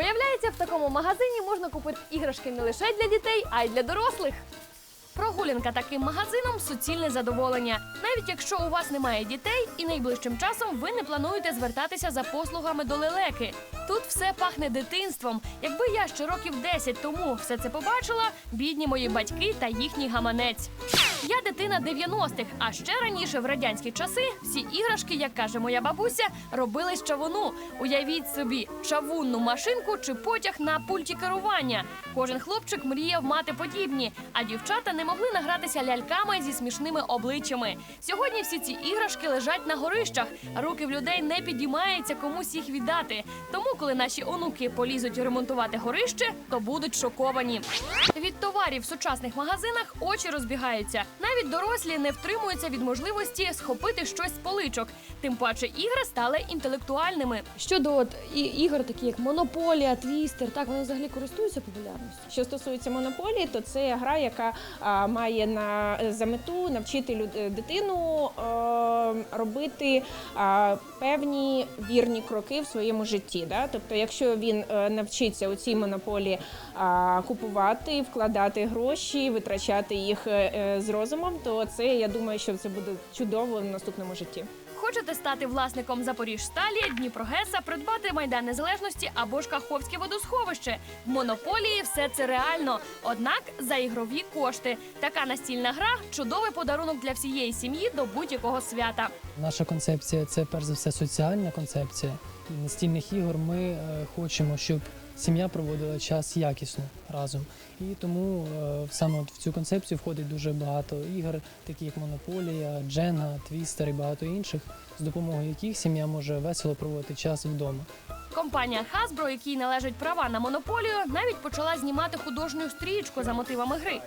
Виявляється, в такому магазині можна купити іграшки не лише для дітей, а й для дорослих. Прогулянка таким магазином суцільне задоволення. Навіть якщо у вас немає дітей і найближчим часом ви не плануєте звертатися за послугами до лелеки. Тут все пахне дитинством. Якби я ще років 10 тому все це побачила, бідні мої батьки та їхній гаманець. Я дитина 90-х, а ще раніше в радянські часи всі іграшки, як каже моя бабуся, робили з чавуну. Уявіть собі, чавунну машинку чи потяг на пульті керування. Кожен хлопчик мріяв мати подібні, а дівчата не могли награтися ляльками зі смішними обличчями. Сьогодні всі ці іграшки лежать на горищах. Руки в людей не підіймаються комусь їх віддати. Тому, коли наші онуки полізуть ремонтувати горище, то будуть шоковані. Від товарів в сучасних магазинах очі розбігаються. Навіть дорослі не втримуються від можливості схопити щось з поличок. Тим паче ігри стали інтелектуальними. Щодо от і- ігор, такі як Монополія, Твістер, так вони взагалі користуються популярністю. Що стосується монополії, то це гра, яка а, має на за мету навчити люд- е, дитину е, робити а, певні вірні кроки в своєму житті. Да? Тобто, якщо він е, навчиться у цій монополії а, купувати, вкладати гроші, витрачати їх е, е, з розумом, то це я думаю, що це буде чудово в наступному житті. Хочете стати власником Запоріжсталі, Дніпрогеса, придбати майдан незалежності або ж Каховське водосховище. В монополії все це реально. Однак за ігрові кошти. Така настільна гра чудовий подарунок для всієї сім'ї до будь-якого свята. Наша концепція це перш за все соціальна концепція настільних ігор. Ми е, хочемо, щоб сім'я проводила час якісно разом. І тому е, саме в цю концепцію входить дуже багато ігор, такі як Монополія, Дженга, Твістер і багато інших, з допомогою яких сім'я може весело проводити час вдома. Компанія Hasbro, якій належать права на монополію, навіть почала знімати художню стрічку за мотивами гри.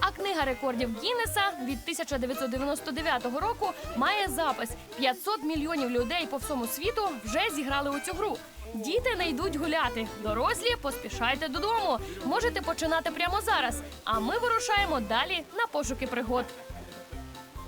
А книга рекордів Гіннеса від 1999 року має запис: 500 мільйонів людей по всьому світу вже зіграли у цю гру. Діти не йдуть гуляти, дорослі поспішайте додому. Можете починати прямо зараз. А ми вирушаємо далі на пошуки пригод.